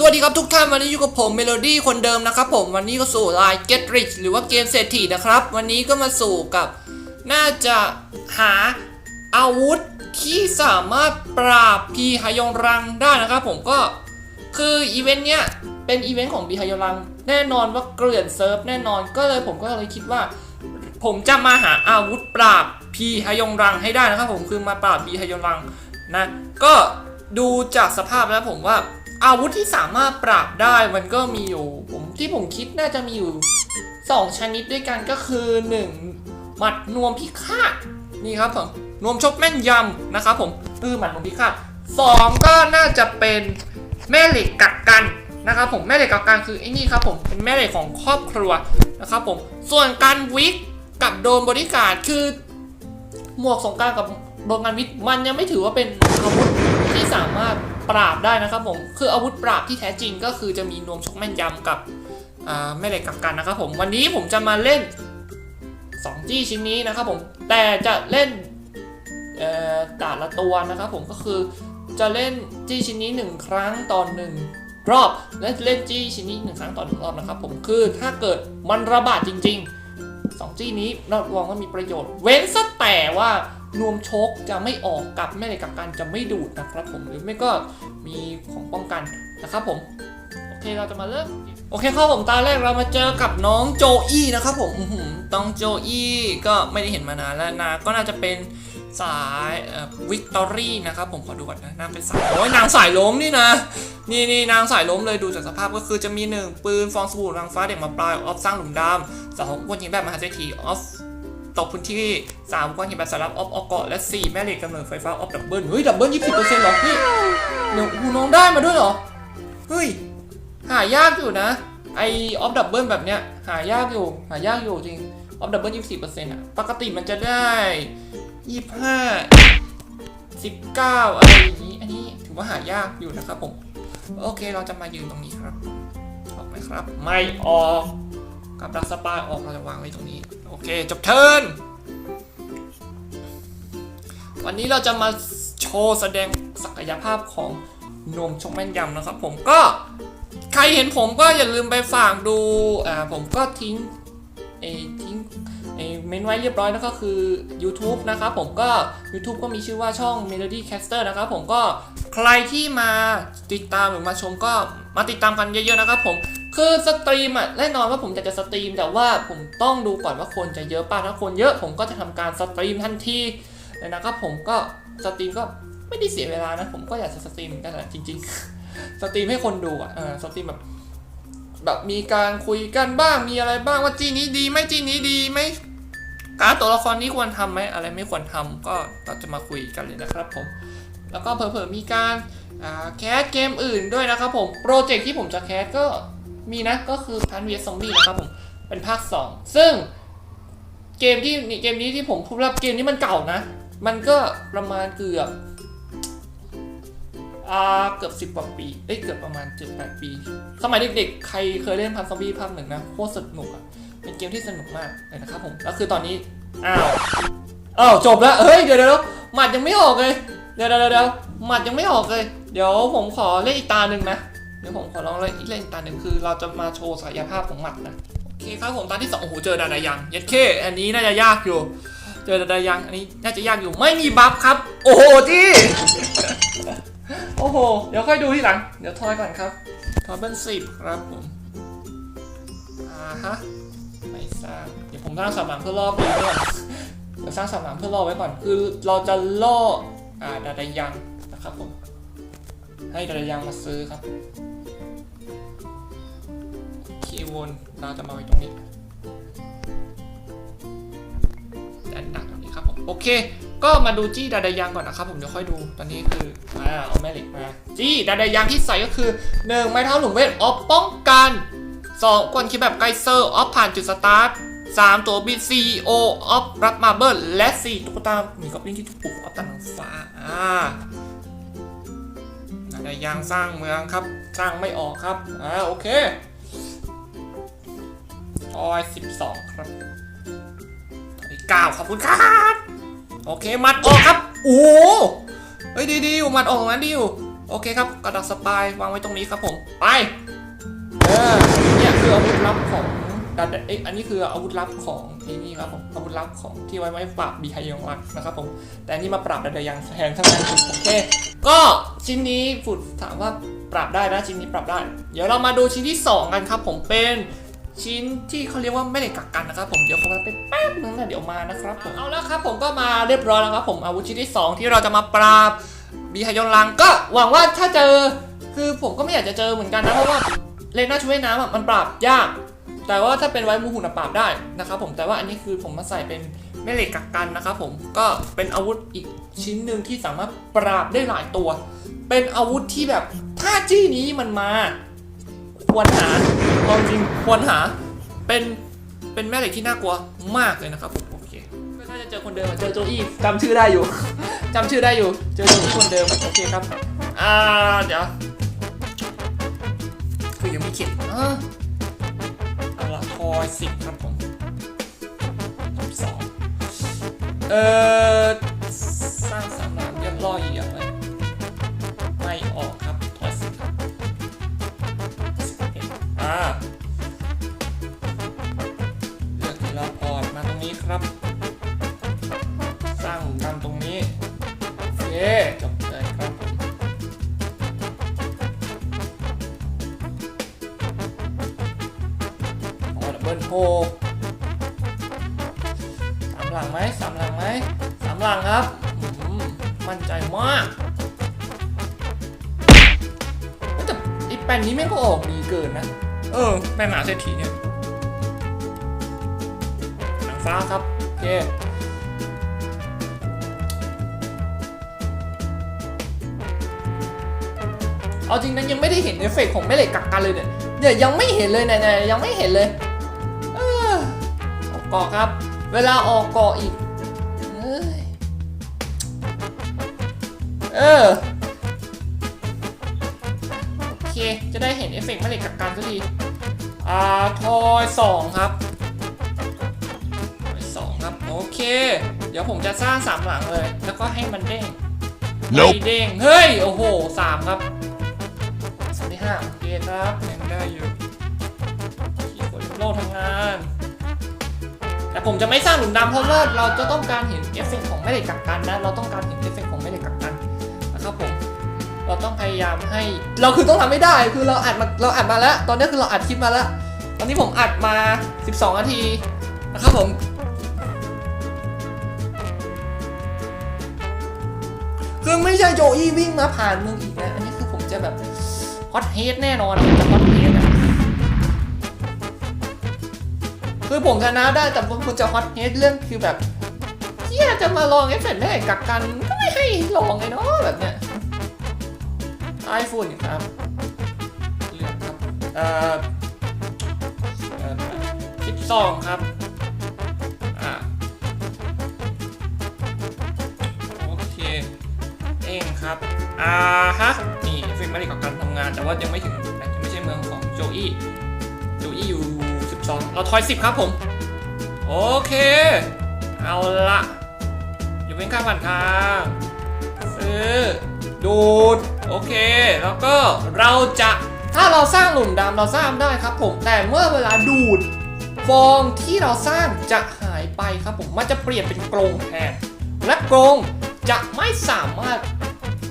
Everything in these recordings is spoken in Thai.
สวัสดีครับทุกท่านวันนี้อยู่กับผมเมโลดี้คนเดิมนะครับผมวันนี้ก็สู่ราย Get Rich หรือว่าเกมเศรษฐีนะครับ วันนี้ก็มาสู่กับ น่าจะหาอาวุธที่สามารถปราบพีฮยองรังได้นะครับผมก็คืออีเวนต์เนี้ยเป็นอีเวนต์ของพีฮยองรัง แน่นอนว่าเกลื่อนเซิร์ฟแน่นอนก็เลยผมก็เลยคิดว่า ผมจะมาหาอาวุธปราบพีฮยองรังให้ได้นะครับผมคือมาปราบพีฮยองรังนะก็ดูจากสภาพแล้วผมว่า อาวุธที่สามารถปราบได้มันก็มีอยู่ ผมที่ผมคิดน่าจะมีอยู่ 2 ชนิดด้วยกันก็คือ 1 หมัดนวมพิฆาตนี่ครับผมนวมชกแม่นยำนะครับผมคือหมัดนวมพิฆาตสองก็น่าจะเป็นแม่เหล็กกักกันนะครับผมแม่เหล็กกักกันคือไอ้นี่ครับผมเป็นแม่เหล็กของครอบครัวนะครับผมส่วนการวิกกับโดนบริการคือ หมวกสงการกับโดนการวิกมันยังไม่ถือว่าเป็นอาวุธที่สามารถ ปราบได้นะครับผมคืออาวุธปราบที่แท้จริงก็คือจะมีนวมชกแม่นยำกับแม่เหล็กกับกันนะครับผมวันนี้ผมจะมาเล่น2จี้ชิ้นนี้นะครับผมแต่จะเล่นแต่ละตัวนะครับผมก็คือจะเล่นจี้ชิ้นนี้หนึ่งครั้งต่อหนึ่งรอบ และเล่นจี้ชิ้นนี้หนึ่งครั้งต่อหนึ่งรอบนะครับผมคือถ้าเกิดมันระบาดจริงๆสองจี้นี้รับรองว่ามีประโยชน์ เว้นซะแต่ว่า นวมชกจะไม่ออกกับแม่เหล็กกับกันจะไม่ดูดนะครับผมหรือไม่ก็มีของป้องกันนะครับผมโอเคเราจะมาเริ่มโอเคครับผมตาแรกเรามาเจอกับน้องโจอี้นะครับผมอื้อหือน้องโจอี้ก็ไม่ได้เห็นมานานแล้วนะก็น่าจะเป็นสายวิกตอรี่นะครับผมขอดูก่อนนะนางเป็นสายโอ้ยนางสายล้มนี่นะนี่นี่นางสายล้มเลยดูจากสภาพก็คือจะมีหนึ่งปืนฟองสบู่นางฟ้าเด็กมาปลายออฟสร้างหลุมดำสองวนยิงแบบมหาเศรษฐีออฟ ตกพื้นที่สามก้อนหินแบบสารับออฟออกเกาะและสี่แม่เหล็กกำเนิดไฟฟ้าออฟดับเบิลเฮ้ยดับเบิลยี่สิบเปอร์เซ็นต์หรอพี่เดี๋ยวอูน้องได้มาด้วยเหรอ เฮ้ย หายากอยู่นะ ไอออฟดับเบิลแบบเนี้ย หายากอยู่ หายากอยู่จริง ออฟดับเบิลยี่สิบเปอร์เซ็นต์อะปกติมันจะได้ยี่ห้าสิบเก้าอะไรอย่างนี้ อันนี้ถือว่าหายากอยู่นะครับผม โอเคเราจะมายืนตรงนี้ครับ ออกไหมครับ ไม่ออก กับดักสปายออกเราจะวางไว้ตรงนี้ โอเค จบเทิร์นวันนี้เราจะมาโชว์แสดงศักยภาพของนมชงแม่นยำนะครับ ผมก็ใครเห็นผมก็อย่าลืมไปฝากดูอ่าผมก็ทิ้งเอทิ้งเอเมนไว้เรียบร้อยแล้วก็คือ YouTube นะครับผมก็ YouTube ก็มีชื่อว่าช่อง Melody Caster นะครับผมก็ใครที่มาติดตามหรือมาชมก็มาติดตามกันเยอะๆนะครับผม คือสตรีมอะแน่นอนว่าผมอยากจะสตรีม แต่ว่าผมต้องดูก่อนว่าคนจะเยอะป่ะถ้าคนเยอะผมก็จะทำการสตรีมทันทีเลยนะครับผมก็สตรีมก็ไม่ได้เสียเวลานะ ผมก็อยากจะสตรีมเหมือนกันแหละจริง ๆ สตรีมให้คนดูอะเออสตรีมแบบแบบมีการคุยกันบ้างมีอะไรบ้างว่าจีนี้ดีไหมจีนี้ดีไหมการตัวละครนี้ควรทำไหมอะไรไม่ควรทำก็เราจะมาคุยกันเลยนะครับผมแล้วก็เผลอๆมีการแคสเกมอื่นด้วยนะครับผมโปรเจกต์ที่ผมจะแคสก็ มีนะก็คือพันเวียซอมบี้นะครับผมเป็นภาค 2 ซึ่งเกมที่เกมนี้ที่ผมพูดว่าเกมนี้มันเก่านะ มันก็ประมาณเกือบอ่าเกือบสิบ10กว่าปีเอ้ยเกือบประมาณเจ็ดแปดปี สมัยเด็กๆ ใครเคยเล่นพันซอมบี้ภาคหนึ่งนะโคตรสนุกอะ เป็นเกมที่สนุกมากเลยนะครับผมแล้วคือตอนนี้ อ้าวอ้าวจบแล้วเฮ้ย เดี๋ยวเดี๋ยวหมัดยังไม่ออกเลย เดี๋ยวเดี๋ยวเดี๋ยวหมัดยังไม่ออกเลย เดี๋ยวผมขอเล่นอีกตาหนึ่งนะ เดี๋ยวผมขอลองเล่นอีกเล่นอีกตาหนึ่งคือ เราจะมาโชว์ศักยภาพของหมัดนะโอเคครับผมตาที่สองโอ้โหเจอดานายังยัดเคอันนี้น่าจะยากอยู่ เจอดานายังอันนี้น่าจะยากอยู่ไม่มีบัฟครับ โอ้โหจี้โอ้โหเดี๋ยวค่อยดูทีหลัง เดี๋ยวทอยก่อนครับทอยเบิ้ลสิบครับผมอ่าฮะไม่สร้างเดี๋ยวผมสร้างสามหลังเพื่อล่อปีก่อนเดี๋ยวสร้างสามหลังเพื่อล่อไว้ก่อนคือเราจะล่ออ่าดาดายังนะครับผม ให้ดาดายังมาซื้อครับคีย์วนเราจะมาไว้ตรงนี้ด้านหนักตรงนี้ครับผมโอเค ก็มาดูจี้ดาดายังก่อนนะครับผมเดี๋ยวค่อยดูตอนนี้คืออ่าเอาแม่เหล็กมาจี้ดาดายังที่ใส่ก็คือหนึ่งไม้เท้าหลุมเวทออฟป้องกันสองกวนคิดแบบไกเซอร์ออฟผ่านจุดสตาร์ทสามตัวบินซีโอออฟรับมาเบิลและสี่ตุ๊กตาหมีกอบลิงที่ถูกปลุกออฟตันฟ้าอ่า ดาดายังสร้างเมืองครับ สร้างไม่ออกครับ อ่าโอเคออยสิบสองครับเก้าขอบคุณครับ โอเคมัดออกครับ โอ้เฮ้ยดีดีอยู่มัดออกมาดีอยู่ โอเคครับกระดาษสปายวางไว้ตรงนี้ครับผม ไป เออเนี่ยคืออาวุธลับของ ดันเอ้ยอันนี้คืออาวุธลับของที่นี่ครับผมอาวุธลับของที่ไว้ไว้ปราบบีไฮยองลักนะครับผมแต่นนี้มาปราบดันยังแทนเท่านั้นโอเคก็ชิ้นนี้ฝุดถามว่าปรับได้นะชิ้นนี้ปรับได้ เดี๋ยวเรามาดูชิ้นที่ 2 กันครับผมเป็นชิ้นที่เขาเรียกว่าไม่ได้กักกันนะครับผมเดี๋ยวเขาไปแป๊บนึงนะเดี๋ยวมานะครับผมเอาแล้วครับผมก็มาเรียบร้อยแล้วครับผมอาวุธชิ้นที่ 2 ที่เราจะมาปราบบีฮยอนลังก็หวังว่าถ้าเจอคือผมก็ไม่อยากจะเจอเหมือนกันนะเพราะว่าเลน่าช่วยน้ำมันปราบยาก แต่ว่าถ้าเป็นไว้มูหุ่นอะปราบได้นะครับผมแต่ว่าอันนี้คือผมมาใส่เป็นแม่เหล็กกักกันนะครับผมก็เป็นอาวุธอีกชิ้นหนึ่งที่สามารถปราบได้หลายตัว เป็นอาวุธที่แบบถ้าจี้นี้มันมา ควรหาเอาจริงควรหาเป็นเป็นแม่เหล็กที่น่ากลัวมากเลยนะครับผมโอเคก็น่าจะเจอคนเดิมอะเจอโจอี้จำชื่อได้อยู่ จำชื่อได้อยู่ เจอโจอี้คนเดิมโอเคครับอ่าเดี๋ยวคือยังไม่เข็ดอ่าเอาละ คอสิบครับผมสองเอ่อสร้างสามหลังยัดล่อยอย่างไร แป้นนี้แม่งก็ออกดีเกินนะ เออแป้นหนาเศรษฐีเนี่ยหนังฟ้าครับโอเคเอาจริงนะยังไม่ได้เห็นเอฟเฟกต์ของแม่เหล็กกักกันเลยเนี่ยเนี่ยยังไม่เห็นเลยเนี่ยเนี่ยยังไม่เห็นเลยเออออกเกาะครับ เวลาออกเกาะอีก เอ้ยเออโอ เคจะได้เห็นเอฟเฟกต์แม่เหล็กกักกันสักทีอ่าทอยสองครับทอยสองครับ โอเค เดี๋ยวผมจะสร้างสามหลังเลย แล้วก็ให้มันเด้ง Nope ไม่เด้ง เฮ้ย โอ้โหสามครับสามที่ห้าโอเคครับยังได้อยู่ขีดกดโลกทำงาน แต่ผมจะไม่สร้างหลุมดำเพราะว่าเราจะต้องการเห็นเอฟเฟกต์ของแม่เหล็กกักกันนะ เราต้องการเห็นเอฟเฟกต์ของ เราต้องพยายามให้ เราคือต้องทำไม่ได้คือเราอัดมาเราอัดมาแล้ว ตอนนี้คือเราอัดคลิปมาแล้ว ตอนนี้ผมอัดมา 12นาทีนะครับผมคือไม่ใช่โจอี้วิ่งมาผ่านมึงอีกนะ อันนี้คือผมจะแบบฮอตเฮดแน่นอนผมจะฮอตเฮดนะคือผมชนะได้แต่คุณจะฮอตเฮดเรื่องคือแบบเที่ยจะมาลองเอฟเฟกต์แม่กักกันก็ไม่ให้ลองไงเนาะแบบเนี้ย ไอโฟนครับเลือกครับเอ่อสิบสองครับอ่าโอเคเองครับอ่าฮะนี่ฟิล์มไม่ได้กับการทำงาน แต่ว่ายังไม่ถึงนะยังไม่ใช่เมืองของโจอี้โจอี้อยู่ 12 เราทอย 10 ครับผม โอเค เอาละอยู่เป็นข้างผ่านทางซื้อดูด โอเค แล้วก็เราจะถ้าเราสร้างหลุมดำเราสร้างได้ครับผมแต่เมื่อเวลาดูด ฟองที่เราสร้างจะหายไปครับผมมันจะเปลี่ยนเป็นกรงแทนและกรงจะไม่สามารถ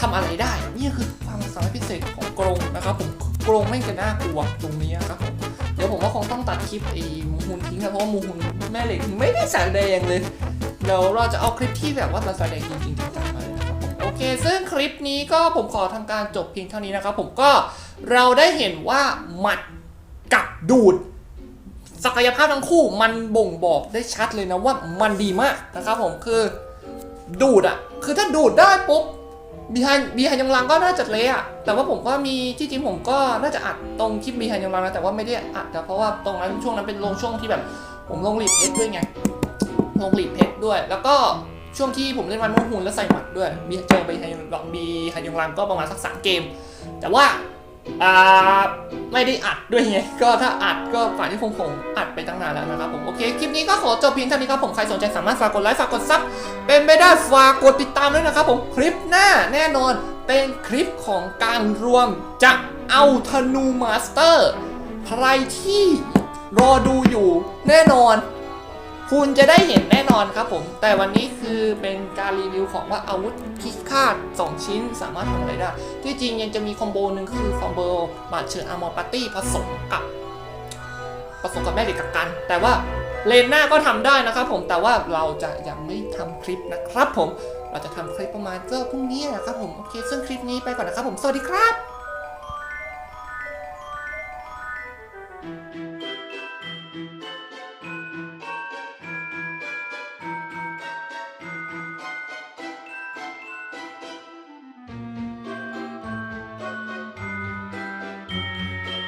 ทำอะไรได้ นี่คือความสามารถพิเศษของกรงนะครับผมกรงไม่จะน่ากลัวตรงนี้ครับผมเดี๋ยวผมว่าคงต้องตัดคลิปไอ้มูฮูนทิ้งนะเพราะว่ามูฮูนแม่เหล็กไม่ได้แสดงเลยเดี๋ยวเราจะเอาคลิปที่แบบว่าเราแสดงจริงๆจัง เครับผมโอเค ซึ่งคลิปนี้ก็ผมขอทำการจบเพียงเท่านี้นะครับ ผมก็เราได้เห็นว่าหมัดกับดูด ศักยภาพทั้งคู่มันบ่งบอกได้ชัดเลยนะว่ามันดีมากนะครับผมคือดูดอะคือถ้าดูดได้ปุ๊บบีไฮบีไฮยังลังก็น่าจะเละอะแต่ว่าผมก็มีที่จริงผมก็น่าจะอัดตรงคลิปบีไฮยังลังนะแต่ว่าไม่ได้อัดนะเพราะว่าตรงนั้นช่วงนั้นเป็นลงช่วงที่แบบ ผมลงรีดเพชรด้วยไงลงรีดเพชรด้วย แล้วก็ ช่วงที่ผมเล่นวันมุ่งหุ่นแล้วใส่หมัดด้วยบีเจอไปไฮยังลังบีไฮยังลังก็ประมาณสักสามเกม แต่ว่าอ่าไม่ได้อัดด้วยไงก็ถ้าอัดก็ฝ่ายที่คงคงอัดไปตั้งนานแล้วนะครับผมโอเคคลิปนี้ก็ขอจบเพียงเท่านี้ครับผมใครสนใจสามารถฝากกดไลค์ฝากกดซับเป็นไปได้ฝากกดติดตามด้วยนะครับผมคลิปหน้าแน่นอนเป็นคลิปของการรวมจะเอาธนูมาสเตอร์ ใครที่รอดูอยู่แน่นอน คุณจะได้เห็นแน่นอนครับผม แต่วันนี้คือเป็นการรีวิวของว่าอาวุธพิฆาต 2 ชิ้นสามารถทำอะไรได้ ที่จริงยังจะมีคอมโบหนึ่งคือคอมโบบาดเชิญอาร์มอร์ปาร์ตี้ผสมกับผสมกับแม่เหล็กกักกัน แต่ว่าเลนหน้าก็ทำได้นะครับผมแต่ว่าเราจะยังไม่ทำคลิปนะครับผมเราจะทำคลิปประมาณก็พรุ่งนี้นะครับผมโอเคซึ่งคลิปนี้ไปก่อนนะครับผมสวัสดีครับ